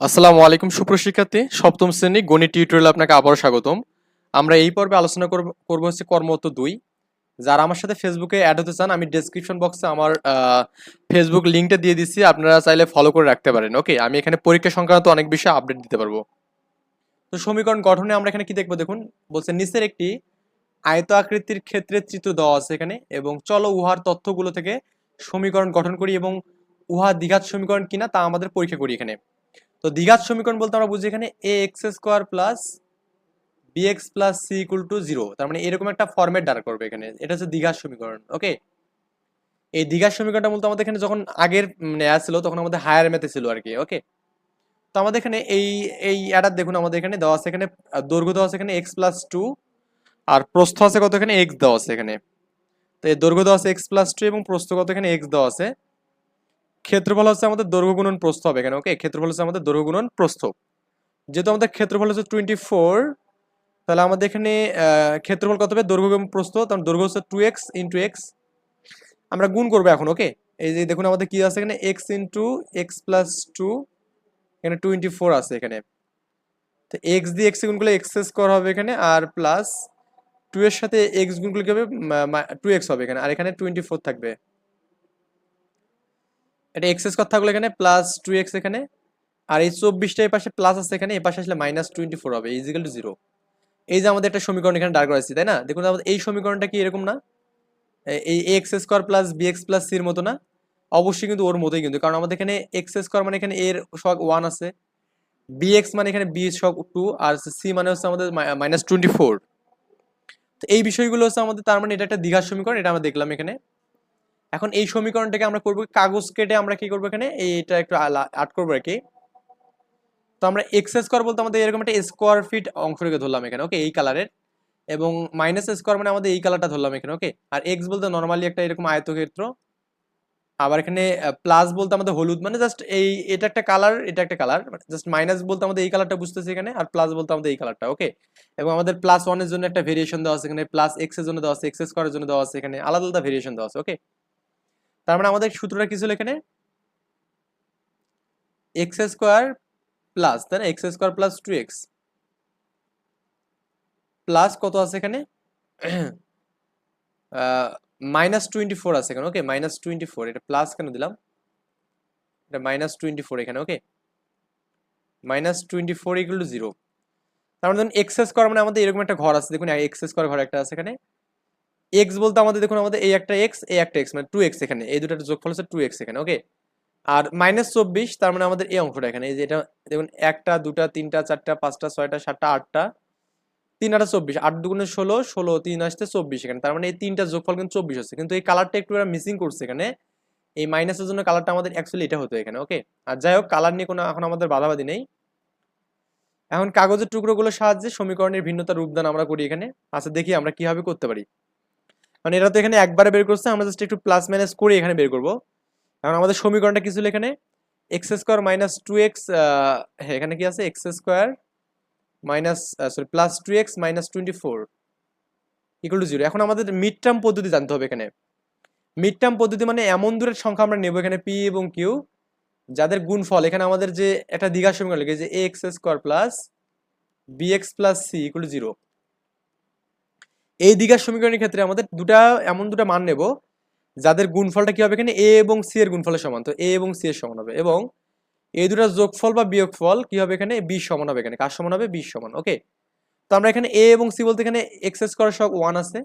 আসসালামু আলাইকুম সুপ্রশিক্ষার্থী সপ্তম শ্রেণি গণিত টিউটোরিয়াল আপনাকে আবারও স্বাগতম। আমরা এই পর্বে আলোচনা করব হচ্ছে কর্মরত দুই। যারা আমার সাথে ফেসবুকে অ্যাড হতে চান, আমি ডেসক্রিপশন বক্সে আমার ফেসবুক লিঙ্কটা দিয়ে দিচ্ছি। আপনারা চাইলে ফলো করে রাখতে পারেন ওকে আমি এখানে পরীক্ষা সংক্রান্ত অনেক বিষয়ে আপডেট দিতে পারব। তো সমীকরণ গঠনে আমরা এখানে কি দেখব দেখুন? বলছে নিচের একটি আয়ত আকৃতির ক্ষেত্রে চিত্র দেওয়া আছে এখানে, এবং চলো উহার তথ্যগুলো থেকে সমীকরণ গঠন করি, এবং উহা দ্বিঘাত সমীকরণ কিনা তা আমাদের পরীক্ষা করি এখানে। তো দ্বিঘাত সমীকরণ বলতে আমরা বুঝি এখানে a x square plus b x plus c equal to zero তার মানে এরকম একটা ফর্মেট দাঁড় করবে এখানে। এটা হচ্ছে দ্বিঘাত সমীকরণ ওকে এই দ্বিঘাত সমীকরণটা বলতে আমাদের এখানে যখন আগের নেয়া ছিল তখন আমাদের হায়ার ম্যাথে ছিল আর কি ওকে তো আমাদের এখানে এই এই অ্যাডার দেখুন আমাদের এখানে দেওয়া আছে এখানে, দৈর্ঘ্য দেওয়া আছে এখানে এক্স প্লাস টু আর প্রস্থ আছে কত এখানে? এক্স দেওয়া আছে এখানে। তো এই দৈর্ঘ্য দেওয়া আছে এক্স প্লাস টু এবং প্রস্থ কত এখানে? এক্স দেওয়া আছে। ক্ষেত্রফল হচ্ছে আমাদের দৈর্ঘ্য গুণন প্রস্থ হবে এখানে ওকে ক্ষেত্রফল হচ্ছে আমাদের দৈর্ঘ্য গুণন প্রস্থ। যেহেতু আমাদের ক্ষেত্রফল হচ্ছে টোয়েন্টি ফোর তাহলে আমাদের এখানে ক্ষেত্রফল কত হবে? দৈর্ঘ্য প্রস্থ তখন দৈর্ঘ্য হচ্ছে টু এক্স ইন্টু এক্স আমরা গুণ করব এখন ওকে এই যে দেখুন আমাদের কি আছে এখানে? X into x plus two এখানে টোয়েন্টি ফোর আছে এখানে। তো এক্স দিয়ে এক্স গুণ করলে এক্স স্কোয়ার হবে এখানে, আর প্লাস টু এর সাথে এক্স গুণ করলে কি হবে? টু এক্স হবে এখানে, আর এখানে টোয়েন্টি ফোর থাকবে। এটা এক্স স্কোয়ার থাকল এখানে প্লাস টু এক্স এখানে, আর এই চব্বিশটা এই পাশে প্লাস আছে এখানে, এই পাশে আসলে মাইনাস টোয়েন্টি ফোর হবে ইজিক্যাল টু জিরো এই যে আমাদের একটা সমীকরণ এখানে দাঁড় করাচ্ছি তাই না? দেখুন আমাদের এই সমীকরণটা কি এরকম না? এই x square plus b x plus সির মতো না? অবশ্যই কিন্তু ওর মতোই কিন্তু, কারণ আমাদের এখানে এক্স স্কোয়ার মানে এখানে এর সব ওয়ান আছে বি এক্স মানে এখানে বি সব টু আর সি মানে হচ্ছে আমাদের মাইনাস টোয়েন্টি ফোর তো এই বিষয়গুলো হচ্ছে আমাদের, তার মানে এটা একটা দীঘার সমীকরণ, এটা আমরা দেখলাম এখানে। এখন এই সমীকরণটাকে আমরা করব, কাগজ কেটে আমরা কি করব এখানে? এইটা একটু আট করব আর কি। তো আমরা এক্স স্কোয়ার বলতে আমাদের এরকম একটা স্কোয়ার ফিট অংশ রেখে ধরলাম এখানে ওকে এই কালারের এবং মাইনাস স্কোয়ার মানে আমাদের এই কালারটা ধরলাম এখানে ওকে আর এক্স বলতে নর্মালি একটা এরকম আয়তক্ষেত্র। আবার এখানে প্লাস বলতে আমাদের হলুদ মানে জাস্ট এই, এটা একটা কালার এটা একটা কালার জাস্ট মাইনাস বলতে আমাদের এই কালারটা বুঝতেছি এখানে, আর প্লাস বলতে আমাদের এই কালারটা ওকে এবং আমাদের প্লাস ওয়ানের জন্য একটা ভেরিয়েশন দেওয়া আছে এখানে প্লাস এক্সের জন্য দেওয়া আছে এক্স স্কোয়ারের জন্য দেওয়া আছে এখানে, আলাদা আলাদা ভেরিয়েশন দেওয়া আছে ওকে তার মানে আমাদের সূত্রটা কি ছিল এখানে? এক্স স্কোয়ার প্লাস তাই না? X square plus two x plus কত আছে এখানে? মাইনাস টোয়েন্টি ফোর আছে এখানে ওকে মাইনাস টোয়েন্টি ফোর এটা প্লাস কেন দিলাম? এটা মাইনাস টোয়েন্টি ফোর এখানে okay minus twenty four equal to zero তার মানে ধরুন এক্স স্কোয়ার মানে আমাদের এরকম একটা ঘর আছে, দেখুন এক্স স্কোয়ার ঘর একটা আছে এখানে। এক্স বলতে আমাদের দেখুন, আমাদের এই একটা এক্স এই একটা এক্স মানে টু এক্স এখানে। এই দুটো যোগফল হচ্ছে টু এক্স এখানে ওকে আর মাইনাস চব্বিশ, তার মানে আমাদের এই অংশটা এখানে। এই যে এটা, দেখুন, একটা, দুটা, তিনটা, চারটা, পাঁচটা, ছয়টা, সাতটা, আটটা তিন আটা চব্বিশ, আট দুগুণে ষোলো ষোলো, তিন আসতে চব্বিশ এখানে। তার মানে এই তিনটা যোগফল কিন্তু চব্বিশ হচ্ছে। কিন্তু এই কালারটা একটু এরা মিসিং করছে এখানে। এই মাইনাসের জন্য কালারটা আমাদের অ্যাকচুয়ালি এটা হতো এখানে ওকে আর যাই হোক কালার নিয়ে কোনো এখন আমাদের বাধাবাধি নেই। এখন কাগজের টুকরোগুলোর সাহায্যে সমীকরণের ভিন্নতা রূপদান আমরা করি এখানে। আচ্ছা দেখি আমরা কীভাবে করতে পারি। মানে এটা তো এখানে একবারে বের করছে, আমরা জাস্ট একটু প্লাস মাইনাস করে এখানে বের করব। কারণ আমাদের সমীকরণটা কি ছিল এখানে? X square minus two x হ্যাঁ এখানে কি আছে? X square minus sorry plus two x minus twenty four equal to zero এখন আমাদের মিড টার্ম পদ্ধতি জানতে হবে এখানে। মিড টার্ম পদ্ধতি মানে এমন দূরের সংখ্যা আমরা নেব এখানে পি এবং কিউ যাদের গুণফল, এখানে আমাদের যে একটা দীঘা সমীকরণ লিখে যে a x square plus b x plus c equal to zero এই দ্বিঘাত সমীকরণের ক্ষেত্রে আমাদের দুটা, এমন দুটা মান নেব, যাদের গুণফলটা কি হবে এখানে? এ এবং সি এর গুণফলের সমান। তো এ এবং সি এর সমান হবে। এবং এই দুটার যোগফল বা বিয়োগফল কি হবে এখানে? বি সমান হবে এখানে। কার সমান হবে? বি সমান ওকে তো আমরা এখানে এ এবং সি বলতে এখানে এক্স স্কোয়ার সব ওয়ান আছে।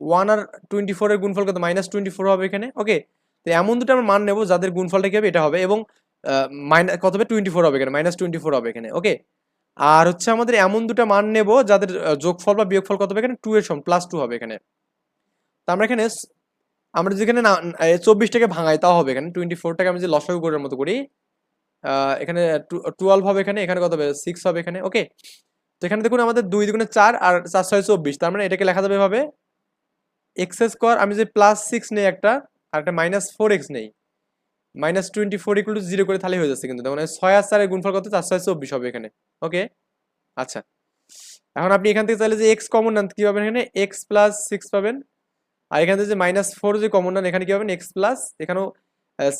ওয়ান আর টোয়েন্টি ফোরের গুণফল কত মাইনাস টোয়েন্টি ফোর হবে এখানে ওকে তো এমন দুটো আমরা মান নেব যাদের গুণফলটা কি হবে? এটা হবে। এবং মাইনাস কত হবে? টোয়েন্টি ফোর হবে এখানে। মাইনাস টোয়েন্টি ফোর হবে এখানে ওকে আর হচ্ছে আমাদের এমন দুটো মান নেব যাদের যোগফল বা বিয়োগফল কত হবে এখানে? টু এর সমান প্লাস টু হবে এখানে। তো আমরা এখানে আমরা যেখানে চব্বিশটাকে ভাঙাই, তাও হবে এখানে। টোয়েন্টি ফোরটাকে আমি যে লসাগু করার মতো করি এখানে টুয়েলভ হবে এখানে এখানে কত হবে? সিক্স হবে এখানে ওকে তো এখানে দেখুন আমাদের দুই দুগুণে চার আর চার ছয় চব্বিশ, তার মানে এটাকে লেখা যাবে এভাবে। এক্স স্কোয়ার আমি যে প্লাস সিক্স নেই একটা, আর একটা মাইনাস ফোর এক্স নেই minus twenty four equal to zero করে তাহলে হয়ে যাচ্ছে কিন্তু। তার মানে ছয় আর চারের গুণফল কত? চার ছয় চব্বিশ হবে এখানে। ওকে আচ্ছা। এখন আপনি এখান থেকে চাইলে যে এক্স কমন নেন কি পাবেন এখানে? এক্স প্লাস সিক্স পাবেন। আর এখান থেকে যে মাইনাস ফোর যে কমন নেন এখানে কি পাবেন? এক্স প্লাস এখানেও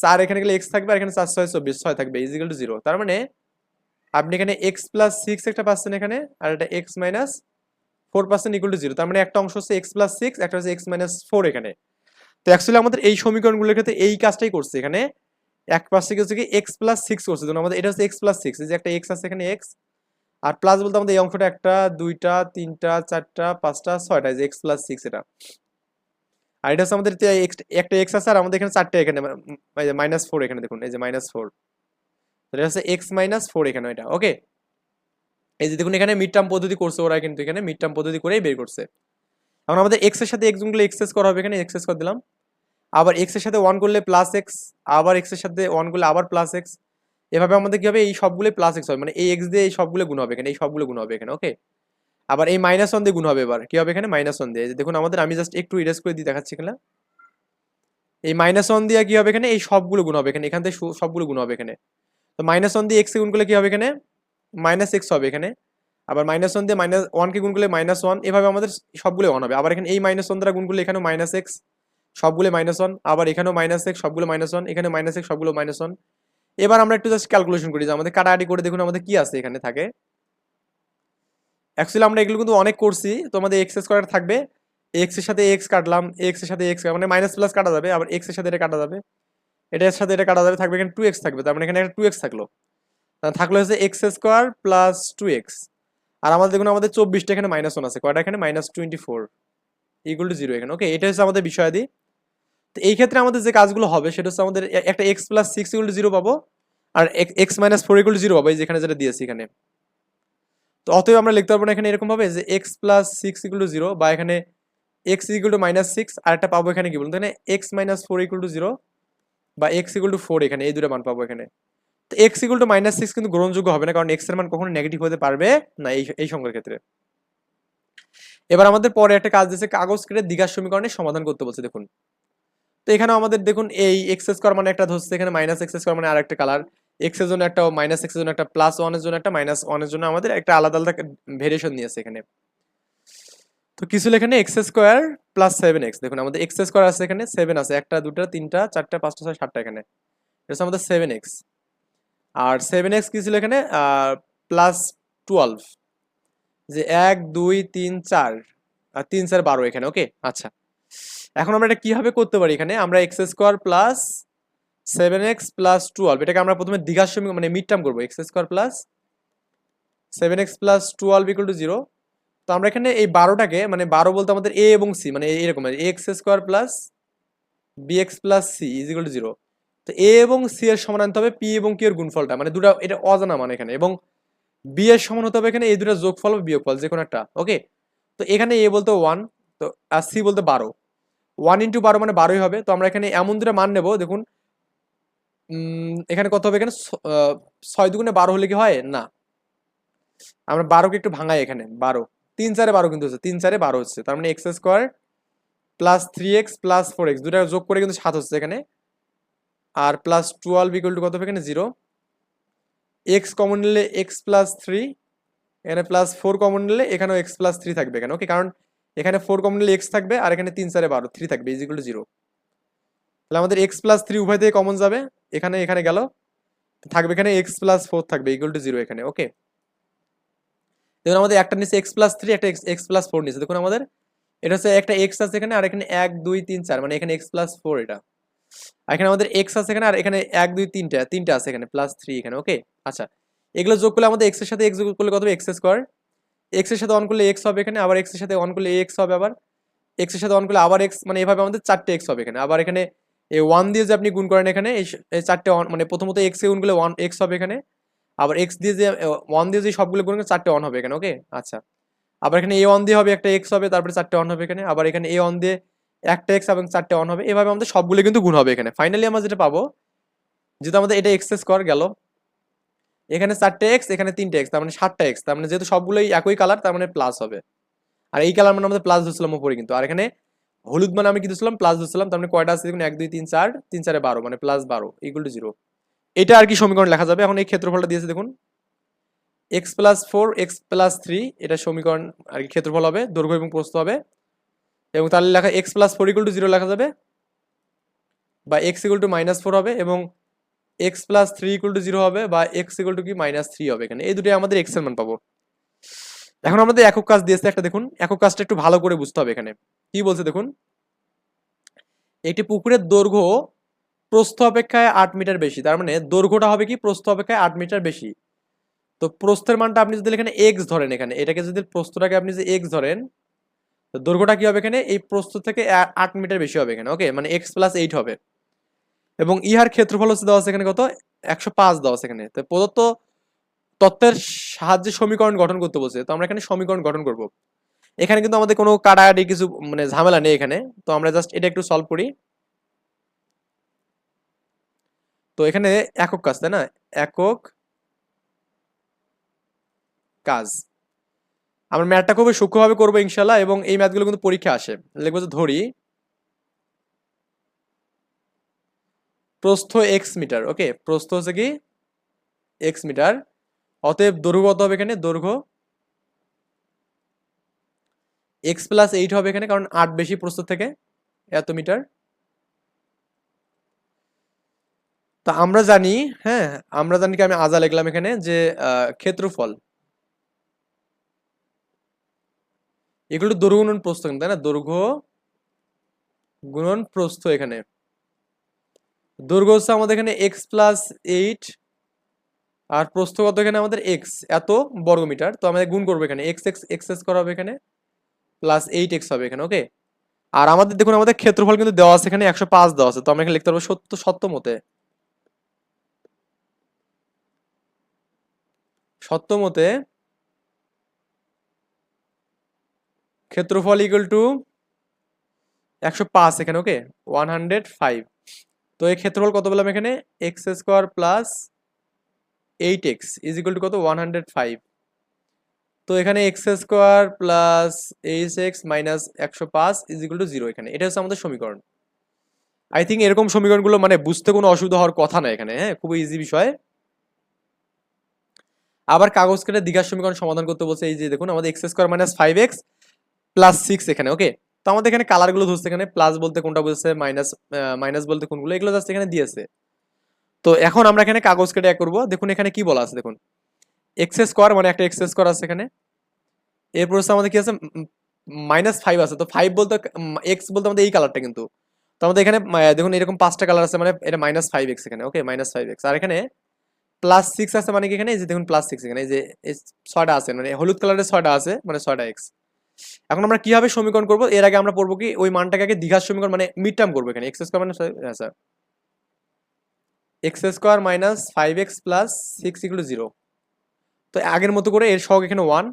চার এখানে গেলে এক্স থাকবে আর এখানে চার ছয় চব্বিশ, ছয় থাকবে ইজিক্যাল টু জিরো তার মানে আপনি এখানে এক্স প্লাস সিক্স একটা পাচ্ছেন এখানে, আর এটা x minus four percent equal to zero তার মানে একটা অংশ হচ্ছে এক্স প্লাস সিক্স একটা হচ্ছে এক্স মাইনাস ফোর এখানে। তো অ্যাকচুয়ালি আমাদের এই সমীকরণগুলোর ক্ষেত্রে এই কাজটাই করছে এখানে। এক পাশে হচ্ছে কি এক্স প্লাস সিক্স করছে ধরুন আমাদের এটা হচ্ছে এক্স প্লাস সিক্স যে একটা এক্স আছে এখানে এক্স আর প্লাস বলতে আমাদের এই অংশটা একটা, দুইটা, তিনটা, চারটা, পাঁচটা, ছয়টা যে এক্স প্লাস সিক্স এটা। আর এটা হচ্ছে আমাদের একটা এক্স আছে আর আমাদের এখানে চারটে এখানে মাইনাস ফোর এখানে দেখুন, এই যে মাইনাস ফোর এটা হচ্ছে এক্স মাইনাস ফোর এখানে এটা ওকে এই যে দেখুন এখানে মিড টার্ম পদ্ধতি করছে ওরা কিন্তু এখানে মিড টার্ম পদ্ধতি করেই বের করছে। এখন আমাদের এক্সের সাথে এক্সগুলো এক্সেস করা হবে এখানে এক্সেস করে দিলাম। আবার এক্সের সাথে ওয়ান করলে প্লাস এক্স আবার এক্সের সাথে ওয়ান করলে আবার প্লাস এক্স এভাবে আমাদের কি হবে? এই সবগুলো প্লাস এক্স হবে। মানে এই এক্স দিয়ে এই সবগুলো গুণ হবে এখানে, এই সবগুলো গুণ হবে এখানে ওকে আবার এই মাইনাস ওয়ান দিয়ে গুণ হবে এবার। কি হবে এখানে? মাইনাস ওয়ান দিয়ে। দেখুন আমাদের, আমি জাস্ট একটু ইরেজ করে দিয়ে দেখাচ্ছি এখানে। এই মাইনাস ওয়ান দিয়ে কি হবে এখানে? এই সবগুলো গুণ হবে এখানে, এখান থেকে সবগুলো গুণ হবে এখানে। তো মাইনাস ওয়ান দিয়ে এক্স গুণ করলে কি হবে এখানে? মাইনাস এক্স হবে এখানে। আবার মাইনাস ওয়ান দিয়ে মাইনাস ওয়ানকে গুণ করলে মাইনাস ওয়ান এভাবে আমাদের সবগুলো ওয়ান হবে। আবার এখানে এই মাইনাস ওয়ান দ্বারা গুণ করলে এখানেও মাইনাস এক্স সবগুলো মাইনাস ওয়ান আবার এখানেও মাইনাস এক্স সবগুলো মাইনাস ওয়ান এখানে মাইনাস এক্স সবগুলো মাইনাস ওয়ান এবার আমরা একটু জাস্ট ক্যালকুলেশন করি যে আমাদের কাটাকাটি করে দেখুন আমাদের কি আছে এখানে থাকে। অ্যাকচুয়ালি আমরা এগুলো কিন্তু অনেক করছি, তো আমাদের এক্সেস করার থাকবে। এক্সের সাথে এক্স কাটলাম এক্সের সাথে এক্স মানে মাইনাস প্লাস কাটা যাবে, আবার এক্সের সাথে এটা কাটা যাবে। এটার সাথে এটা কাটা যাবে, থাকবে এখানে টু এক্স থাকবে, তার মানে এখানে একটা টু এক্স থাকল। থাকল হচ্ছে x square plus two x আর আমাদের দেখুন আমাদের চব্বিশটা এখানে মাইনাস ওয়ান আছে, কয়টা এখানে? Minus twenty four equal to zero এখানে। ওকে এটা হচ্ছে আমাদের বিষয়াদি। তো এই ক্ষেত্রে আমাদের যে কাজগুলো হবে, সেটা হচ্ছে আমাদের একটা x plus six equal zero পাবো, আর x minus four equal zero পাবো, এই যেখানে যেটা দিয়েছি এখানে। তো অতএব আমরা লিখতে পারব না এখানে এরকম ভাবে যে x plus six equal to zero বা এখানে x equal to minus six আর একটা পাবো এখানে কি বলতো এখানে x minus four equal to zero বা এক্স ইকুয়াল টু ফোর এখানে, এই দুটো মান পাবো এখানে। তো x equal to minus six কিন্তু গ্রহণযোগ্য হবে না, কারণ এক্সের মান কখনো নেগেটিভ হতে পারবে না এই এই সংখ্যার ক্ষেত্রে। এবার আমাদের পরে একটা কাজ দিয়েছে, কাগজ কেটে দ্বিঘাত সমীকরণের সমাধান করতে বলছে, দেখুন। তো এখানে আমাদের দেখুন এই এক্স স্কোয়ার মানে একটা ধরছে, এখানে মাইনাস এক্স স্কোয়ার মানে আরেকটা কালার এক্সের জন্য একটা মাইনাস এক্সের জন্য একটা প্লাস ওয়ানের জন্য একটা মাইনাস ওয়ানের জন্য আমাদের একটা আলাদা আলাদা ভেরিয়েশন নিয়েছে এখানে। তো কিছু এখানে x square plus seven x দেখুন আমাদের এক্স স্কোয়ার আছে এখানে সেভেন আছে, একটা, দুটা, তিনটা, চারটা, পাঁচটা, ছয়, সাতটা এখানে। এটা আমাদের সেভেন এক্স আর সেভেন এক্স কি ছিল এখানে প্লাস টুয়েলভ যে এক, দুই, তিন, চার। আর তিন, চার, বারো এখানে ওকে আচ্ছা। এখন আমরা এটা কীভাবে করতে পারি এখানে? আমরা x square plus seven x plus twelve এটাকে আমরা প্রথমে দ্বিঘাত সমীকরণ মানে মিড টার্ম করব x square plus seven x plus twelve equal to zero তো আমরা এখানে এই বারোটাকে মানে বারো বলতে আমাদের এ এবং সি মানে এরকম a x square plus b x plus c is equal to zero তো এ এবং সি এর সমান আনতে হবে পি এবং কিউ এর গুণফলটা মানে দুটো, এটা অজানা মানে এখানে, এবং বি এর সমান হতে হবে এখানে এই দুটো যোগফল বা বিয়োগফল যে কোনো একটা ওকে তো এখানে এ বলতে ওয়ান তো আর সি বলতে বারো। ওয়ান ইন্টু বারো মানে বারোই হবে। তো আমরা এখানে এমন দুটো মান নেব, দেখুন। এখানে কত হবে এখানে? ছয় দুগুণে বারো হলে কি হয়? না। আমরা বারোকে একটু ভাঙাই এখানে, বারো। তিন চারে বারো কিন্তু হচ্ছে, তিন চারে বারো হচ্ছে। তার মানে x square plus three x plus four x দুটা যোগ করে কিন্তু সাত হচ্ছে এখানে। আর প্লাস টুয়েলভ ইকুয়াল টু কত হবে এখানে? জিরো। এক্স কমন নিলে এক্স প্লাস থ্রি, এখানে প্লাস ফোর কমন নিলে এখানেও এক্স প্লাস থ্রি থাকবে এখানে। ওকে কারণ এখানে ফোর কমন নিলে এক্স থাকবে আর এখানে তিন চারে বারো থ্রি থাকবে ইজ ইকুয়াল টু জিরো তাহলে আমাদের এক্স প্লাস থ্রি উভয় থেকে কমন যাবে, এখানে এখানে গেল, থাকবে এখানে এক্স প্লাস ফোর থাকবে ইকুয়াল টু জিরো এখানে ওকে দেখুন আমাদের একটা নিচে এক্স প্লাস থ্রি একটা এক্স প্লাস ফোর নিচে দেখুন আমাদের, এটা হচ্ছে একটা এক্স আছে এখানে আর এখানে এক, দুই, তিন, চার মানে এখানে এক্স প্লাস ফোর এটা। এখানে আমাদের এক্স আছে এখানে আর এখানে এক, দুই, তিনটা তিনটা আছে এখানে প্লাস থ্রি এখানে ওকে আচ্ছা এগুলো যোগ করলে আমাদের এক্সের সাথে এক্স যোগ করলে কত হবে? এক্স স্কোয়ার এক্সের সাথে অন করলে এক্স হবে এখানে, আবার এক্সের সাথে অন করলে এক্স হবে আবার। এক্সের সাথে অন করলে আবার এক্স মানে এভাবে আমাদের চারটে এক্স হবে এখানে। আবার এখানে এই ওয়ান দিয়ে যে আপনি গুণ করেন এখানে, এই চারটে মানে প্রথমত এক্স গুণ করলে ওয়ান এক্স হবে এখানে। আবার এক্স দিয়ে যে ওয়ান দিয়ে যে সবগুলো গুণ করলে চারটে অন হবে এখানে ওকে আচ্ছা। আবার এখানে এ ওয়ান দিয়ে হবে একটা এক্স হবে, তারপরে চারটে অন হবে এখানে। আবার এখানে এ ওয়ান দিয়ে একটা এক্স এবং চারটে অন হবে। এভাবে আমাদের সবগুলো কিন্তু গুণ হবে এখানে। ফাইনালি আমরা যেটা পাবো, যেহেতু আমাদের এটা এক্স স্কোয়ার গেল এখানে চারটে এক্স এখানে তিনটে এক্স তার মানে সাতটা এক্স তার মানে যেহেতু সবগুলোই একই কালার তার মানে প্লাস হবে। আর এই কালার মানে আমাদের প্লাস ধরছিলাম উপরে কিন্তু। আর এখানে হলুদ মানে আমি কি ধরছিলাম? প্লাস ধরছিলাম, তার মানে কয়টা আছে দেখুন? এক, দুই, তিন, চার, তিন, চারে বারো মানে প্লাস বারো ইকুয়াল টু জিরো এটা আর কি সমীকরণ লেখা যাবে? এখন এই ক্ষেত্রফলটা দিয়েছে দেখুন। X plus four x plus three এটা সমীকরণ আর কি ক্ষেত্রফল হবে, দৈর্ঘ্য এবং প্রস্থ হবে। এবং তাহলে লেখা x plus four equal to zero লেখা যাবে। বা x equal to minus four হবে এবং x plus three equal to zero হবে বা এক্স ইকুয়াল টু কি মাইনাস থ্রি হবে এখানে। এই দুটোই আমাদের এক্সের মান পাবো। এখন আমাদের একক কাজ দিয়েছে একটা দেখুন। একক কাজটা একটু ভালো করে বুঝতে হবে এখানে। কি বলছে দেখুন? একটি পুকুরের দৈর্ঘ্য প্রস্থ অপেক্ষায় আট মিটার বেশি। তার মানে দৈর্ঘ্যটা হবে কি? প্রস্থ অপেক্ষায় আট মিটার বেশি। তো প্রস্থের মানটা আপনি যদি এখানে এক্স ধরেন এখানে, এটাকে যদি প্রস্থটাকে আপনি যদি এক্স ধরেন, তো দৈর্ঘ্যটা কি হবে এখানে? এই প্রস্থ থেকে আট মিটার বেশি হবে এখানে। ওকে? মানে এক্স প্লাস এইট হবে। এবং ইহার ক্ষেত্রফল হচ্ছে দেওয়া এখানে কত? একশো পাঁচ দেওয়া এখানে। তো প্রদত্ত তত্ত্বের সাহায্যে সমীকরণ গঠন করতে বলছে। তো আমরা এখানে সমীকরণ গঠন করব। এখানে কিন্তু আমাদের কোনো কাটাকাটি কিছু মানে ঝামেলা নেই এখানে। তো আমরা জাস্ট এটা একটু সলভ করি। তো এখানে একক কাজ, তাই না? একক কাজ। আমরা ম্যাথটা খুবই সূক্ষ্মভাবে করব ইনশাল্লাহ এবং এই ম্যাথগুলো কিন্তু পরীক্ষা আসে। লিখব ধরি প্রস্থ এক্স মিটার ওকে প্রস্থ হচ্ছে কি? X metre. অতএব দৈর্ঘ্য কত হবে এখানে? দৈর্ঘ্য এক্স প্লাস এইট হবে এখানে, কারণ আট বেশি প্রস্থ থেকে এত মিটার। তা আমরা জানি হ্যাঁ আমরা জানি কি আমি আজা লিখলাম এখানে যে ক্ষেত্রফল এগুলো দৈর্ঘ্য গুণন প্রস্থ তাই না? দৈর্ঘ্য গুণন প্রস্থ এখানে। দৈর্ঘ্য হচ্ছে আমাদের এখানে এক্স প্লাস এইট আর প্রস্থ কত এখানে আমাদের এক্স এত বর্গমিটার। তো আমাদের গুণ করব এখানে। এক্স এক্স এক্স এক্স করা হবে এখানে প্লাস এইট এক্স হবে এখানে ওকে আর আমাদের দেখুন, আমাদের ক্ষেত্রফল কিন্তু দেওয়া আছে এখানে, একশো পাঁচ দেওয়া আছে। তো আমরা এখানে লিখতে পারব সত্য সত্য মতে। সত্য মতে ক্ষেত্রফল ইকুয়াল টু একশো পাঁচ এখানে ওকে ওয়ান হান্ড্রেড ফাইভ তো এই ক্ষেত্রফল কত বললাম এখানে? X square plus eight x is equal to কত? ওয়ান হান্ড্রেড ফাইভ তো এখানে x square plus eight x minus একশো পাঁচ ইজ ইকুয়াল টু জিরো এখানে। এটা হচ্ছে আমাদের সমীকরণ। আই থিঙ্ক এরকম সমীকরণগুলো মানে বুঝতে কোনো অসুবিধা হওয়ার কথা না এখানে হ্যাঁ? খুবই ইজি বিষয়। আবার কাগজ কেটে দীঘার সমীকরণ সমাধান করতে বলছে, এই যে দেখুন, আমাদের x square minus five x plus six এখানে ওকে তো আমাদের এখানে কালারগুলো ধরছে এখানে প্লাস বলতে কোনটা বলছে মাইনাস মাইনাস বলতে কোনগুলো, এগুলো জাস্ট এখানে দিয়েছে। তো এখন আমরা এখানে কাগজ কেটে এক করব। দেখুন এখানে কি বলা আছে, দেখুন। এক্স স্কোয়ার মানে একটা এক্স স্কোয়ার আছে এখানে। এরপর হচ্ছে আমাদের কি আছে মাইনাস ফাইভ আছে। তো ফাইভ বলতে এক্স বলতে আমাদের এই কালারটা কিন্তু। তো আমাদের এখানে দেখুন এরকম পাঁচটা কালার আছে মানে এটা মাইনাস ফাইভ এক্স এখানে ওকে মাইনাস ফাইভ এক্স আর এখানে প্লাস সিক্স আছে মানে কি এখানে? এই যে দেখুন প্লাস সিক্স এখানে, এই যে ছয়টা আছে মানে হলুদ কালারের ছয়টা আছে মানে ছয়টা এক্স এখন আমরা কীভাবে সমীকরণ করব? এর আগে আমরা পড়ব কি ওই মানটাকে আগে দীঘার সমীকরণ মানে মিড টার্ম করব এখানে। এক্স স্কোয়ার মাইনাস হ্যাঁ sir x square minus five x plus six equal zero তো আগের মতো করে এর সহগ এখানে ওয়ান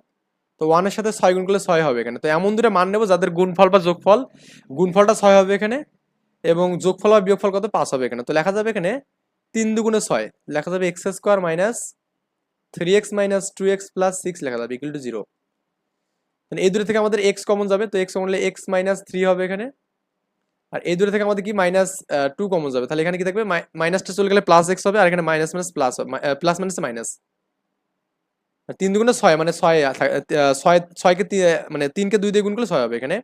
তো ওয়ানের সাথে ছয় গুণ করলে ছয় হবে এখানে। তো এমন দুটো মান নেব যাদের গুণফল বা যোগফল, গুণফলটা ছয় হবে এখানে এবং যোগফল বা বিয়োগফল কত? পাঁচ হবে এখানে। তো লেখা যাবে এখানে তিন দুগুণে ছয়। লেখা যাবে x square minus three x minus two x plus six লেখা যাবে ইকুয়াল টু জিরো এই দূরে থেকে আমাদের এক্স কমন যাবে, তো এক্স কমন হলে এক্স মাইনাস থ্রি হবে এখানে। আর এই দূরে থেকে আমাদের কি মাইনাস টু কমন যাবে। তাহলে এখানে কি থাকবে? মাইনাসটা চলে গেলে প্লাস এক্স হবে, আর এখানে minus minus plus plus minus minus তিন দুগুণে ছয় মানে ছয় ছয়, ছয়কে মানে তিনকে দুই দিয়ে গুণ করলে ছয় হবে এখানে।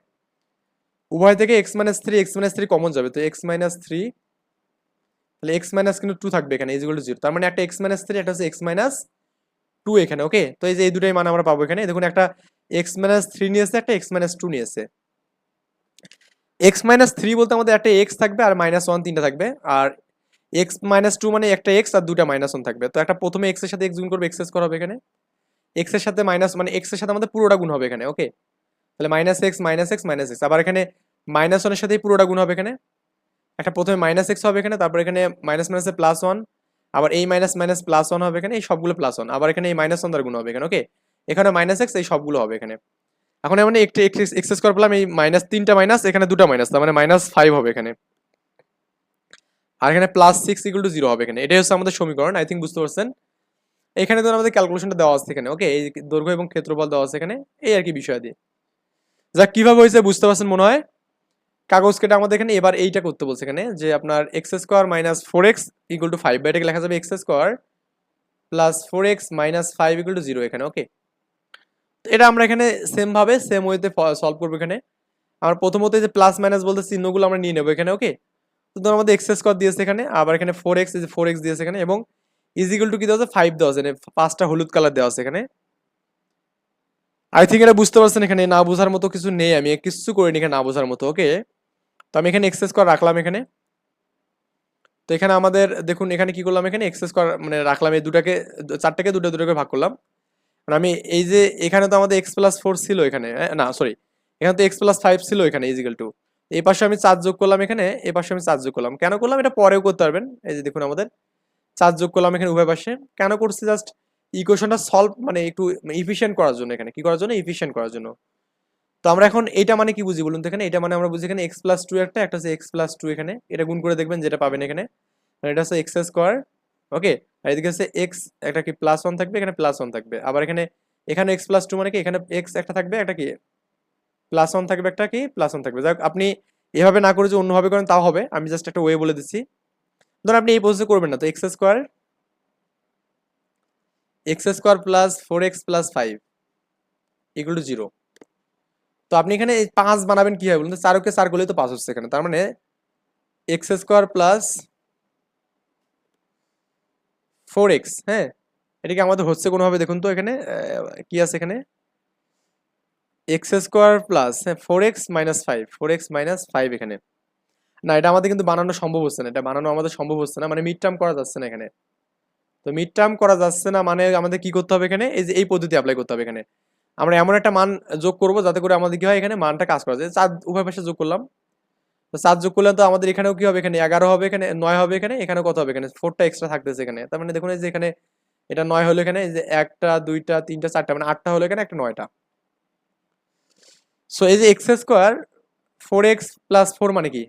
উভয় থেকে x minus three x minus three common যাবে, তো এক্স মাইনাস থ্রি তাহলে এক্স মাইনাস কিন্তু টু থাকবে এখানে ইজ টু জিরো তার মানে একটা এক্স মাইনাস থ্রি একটা হচ্ছে এক্স মাইনাস টু এখানে ওকে তো এই যে এই দুটোই মান আমরা পাবো এখানে। দেখুন একটা এক্স মাইনাস থ্রি নিয়েছে, একটা এক্স মাইনাস টু নিয়েছে। এক্স মাইনাস থ্রি বলতে আমাদের একটা এক্স থাকবে আর মাইনাস ওয়ান তিনটা থাকবে। আর এক্স মাইনাস টু মানে একটা এক্স আর দুটা মাইনাস ওয়ান থাকবে। তো একটা প্রথমে এক্সের সাথে এক্স গুণ করবে এক্স করা হবে এখানে। এক্সের সাথে মাইনাস মানে এক্সের সাথে আমাদের পুরোটা গুণ হবে এখানে ওকে তাহলে minus x minus x minus x আবার এখানে মাইনাস ওয়ানের সাথে পুরোটা গুণ হবে এখানে। একটা প্রথমে মাইনাস এক্স হবে এখানে, তারপর এখানে মাইনাস মাইনাসে প্লাস ওয়ান আবার এই মাইনাস মাইনাস প্লাস ওয়ান হবে এখানে, এই সবগুলো প্লাস ওয়ান আবার এখানে এই মাইনাস ওয়ান দ্বারা গুণ হবে এখানে ওকে এখানে মাইনাস এক্স এই সবগুলো হবে এখানে। এখন মানে একটি এক্স স্কোয়ার পেলাম, এই মাইনাস তিনটা মাইনাস এখানে দুটো মাইনাস মানে মাইনাস ফাইভ হবে এখানে। আর এখানে plus six equal to zero হবে এখানে। এটাই হচ্ছে আমাদের সমীকরণ আই থিঙ্ক বুঝতে পারছেন? এখানে ধরুন আমাদের ক্যালকুলেশনটা দেওয়া আছে এখানে ওকে এই দৈর্ঘ্য এবং ক্ষেত্রফল দেওয়া আছে এখানে, এই আর কি বিষয় দিয়ে। যা কীভাবে হয়েছে বুঝতে পারছেন মনে হয়? কাগজ কেটে আমাদের এখানে এবার এইটা করতে বলছে এখানে, যে আপনার x square minus four x equal to five বা এটাকে লেখা যাবে x square plus four x minus five equal to zero এখানে ওকে এটা আমরা এখানে সেম ভাবে সেম ওয়েতে সলভ করব এখানে। আমরা প্রথমত এই যে প্লাস মাইনাস বলতে চিহ্নগুলো আমরা নিয়ে নেব এখানে ওকে তো ধরুন আমাদের এক্স স্কোয়ার দিয়েছে এখানে, আবার এখানে ফোর এক্স ফোর এক্স দিয়েছে এখানে, এবং ইজিক্যাল টু কি দেওয়া আছে? ফাইভ দেওয়া আছে পাঁচটা হলুদ কালার দেওয়া আছে এখানে। আই থিঙ্ক এটা বুঝতে পারছেন এখানে, না বোঝার মতো কিছু নেই, আমি কিছু করিনি এখানে না বোঝার মতো ওকে তো আমি এখানে এক্স স্কোয়ার রাখলাম এখানে। তো এখানে আমাদের, দেখুন এখানে কি করলাম এখানে? এক্স স্কোয়ার মানে রাখলাম এই দুটাকে, চারটাকে দুটো দুটোকে ভাগ করলাম। মানে আমি এই যে এখানে তো আমাদের এক্স প্লাস ফোর ছিল এখানে না সরি এখানে তো এক্স প্লাস ফাইভ ছিল এখানে ইজিক্যাল টু এই পাশে আমি চার যোগ করলাম এখানে, এই পাশে আমি চার যোগ করলাম। কেন করলাম? এটা পরেও করতে পারবেন। এই যে দেখুন আমাদের, চার যোগ করলাম এখানে উভয় পাশে। কেন করছি? জাস্ট ইকুয়েশনটা সলভ মানে একটু ইফিশিয়েন্ট করার জন্য এখানে। কি করার জন্য? ইফিশিয়েন্ট করার জন্য। তো আমরা এখন এটা মানে কি বুঝি বলুন তো এখানে? এটা মানে আমরা বুঝি এখানে এক্স প্লাস টু একটা একটা হচ্ছে এক্স প্লাস টু এখানে। এটা গুণ করে দেখবেন যেটা পাবেন এখানে। এটা হচ্ছে এক্স স্কোয়ার ওকে আর এদিকে হচ্ছে এক্স একটা কি প্লাস ওয়ান থাকবে, এখানে প্লাস ওয়ান থাকবে। আবার এখানে এখানে এক্স প্লাস টু মানে কি? এখানে এক্স একটা থাকবে, একটা কি? প্লাস ওয়ান থাকবে, একটা কি? প্লাস ওয়ান থাকবে। যাই আপনি এভাবে না করে যে অন্যভাবে করেন, তাও হবে। আমি জাস্ট একটা ওয়ে বলে দিচ্ছি। ধরুন আপনি এই পদ্ধতি করবেন না, তো x square x square plus four x plus five equal to zero তো আপনি এখানে পাঁচ বানাবেন কি হয় বলুন? তো চারকে চার করলেই তো পাঁচ হচ্ছে এখানে। তার মানে x square plus four x হ্যাঁ? এটা কি আমাদের হচ্ছে কোনোভাবে দেখুন তো এখানে কি আছে এখানে? এক্স স্কোয়ার প্লাস হ্যাঁ four x minus five four x minus five এখানে। না, এটা আমাদের কিন্তু বানানো সম্ভব হচ্ছে না, এটা বানানো আমাদের সম্ভব হচ্ছে না মানে মিড টার্ম করা যাচ্ছে না এখানে। তো মিড টার্ম করা যাচ্ছে না মানে আমাদের কি করতে হবে এখানে? এই যে, এই পদ্ধতি অ্যাপ্লাই করতে হবে এখানে। আমরা এমন একটা মান যোগ করব যাতে করে আমাদের কি হয় এখানে মানটা কাজ করা যায়। চার উভয় পাশে যোগ করলাম। তো চার যোগ করলে তো আমাদের এখানেও কি হবে? এখানে এগারো হবে, এখানে নয় হবে, এখানে এখানে কত হবে? এখানে ফোরটা এক্সট্রা থাকতেছে এখানে। তার মানে দেখুন এই যে এখানে এটা নয় হলো এখানে, এই যে একটা, দুইটা, তিনটা, চারটা মানে আটটা হলো এখানে, একটা নয়টা। সো এই যে x square four x plus four মানে কি?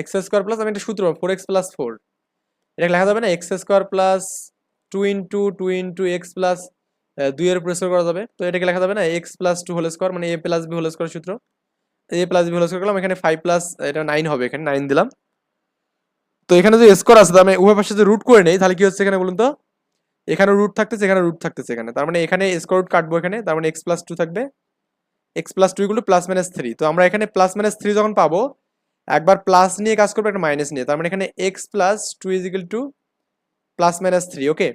এক্স স্কোয়ার প্লাস আমি একটা সূত্র ফোর এক্স প্লাস ফোর এটা লেখা যাবে না x square plus two into two into x plus দুইয়ের উপর স্কোয়ার করা যাবে। তো এটাকে লেখা যাবে না x plus two whole square মানে a plus b whole square সূত্র। A plus b whole square করলাম, এখানে ফাইভ প্লাস এটা নাইন হবে, এখানে নাইন দিলাম। তো এখানে যে স্কোয়ার আছে আমি উভয় পাশে যে রুট করে নেই, তাহলে কি হচ্ছে এখানে বলুন তো? এখানে রুট থাকতেছে এখানে রুট থাকতেছে এখানে। তার মানে এখানে স্কোয়ার রুট কাটবো এখানে, তার মানে এক্স প্লাস টু থাকবে। X plus two equal plus minus three তো আমরা এখানে প্লাস মাইনাস থ্রি যখন পাবো, একবার প্লাস নিয়ে কাজ করব, একটা মাইনাস নিয়ে। তার মানে এখানে x plus two is equal to plus minus three okay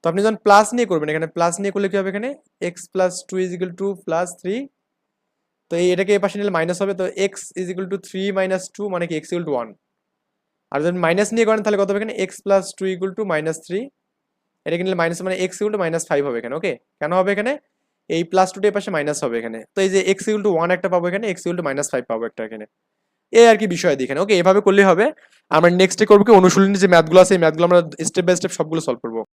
তো আপনি যখন প্লাস নিয়ে করবেন, এখানে প্লাস নিয়ে করলে কি হবে এখানে? X plus two is equal to plus three তো এটাকে এ পাশে নিলে মাইনাস হবে, তো x is equal to three minus two মানে কি এক্স ইকুয়াল টু ওয়ান আর যদি মাইনাস নিয়ে করেন তাহলে কত হবে এখানে? X plus two equal to minus three এটাকে নিলে মাইনাস মানে x equal to minus five হবে এখানে ওকে কেন হবে এখানে? এই প্লাস টুটা এই পাশে মাইনাস হবে এখানে। তো এই যে এক্স ইকুয়াল টু ওয়ান একটা পাবো এখানে x equal to minus five পাবো একটা এখানে। এই আর কি বিষয় এখানে ওকে এভাবে করলেই হবে। আমরা নেক্সটে করব কি, অনুশীলনী যে ম্যাথগুলো আছে, এই ম্যাথগুলো আমরা স্টেপ বাই স্টেপ সবগুলো সলভ করব।